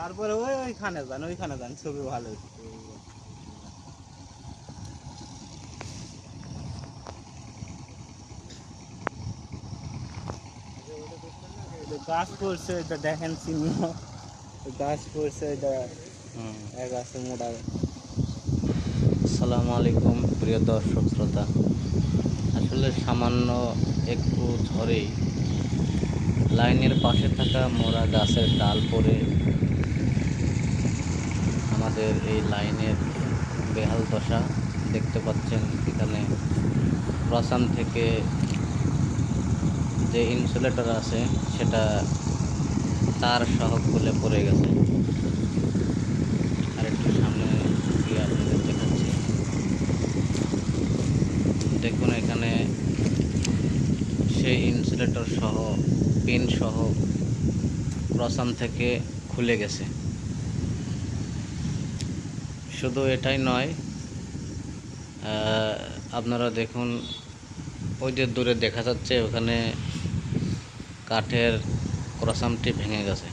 তারপরে ওই ওইখানে যান ওইখানে যান ছবি ভালো গাছ পড়ছে ওইটা দেখেন চিহ্ন। গাছ পড়ছে ওইটা এক আছে মোটা। আসসালামু আলাইকুম প্রিয় দর্শক শ্রোতা। আসলে সামান্য একটু ঝড়েই লাইনের পাশে থাকা মোরা গাছের ডাল পড়ে আমাদের এই লাইনের বেহাল দশা দেখতে পাচ্ছেন এখানে। প্রসাম থেকে যে ইনসুলেটর আছে, সেটা তার সহ খুলে পড়ে গেছে। আর একটু সামনে গিয়ে আপনাদের দেখাচ্ছি। দেখুন এখানে সেই ইনসুলেটর সহ পিন সহ প্রসাম থেকে খুলে গেছে। শুধু এটাই নয় আপনারা দেখুন, ওই যে দূরে দেখা যাচ্ছে, ওখানে কাঠের ক্রসামটি ভেঙে গেছে।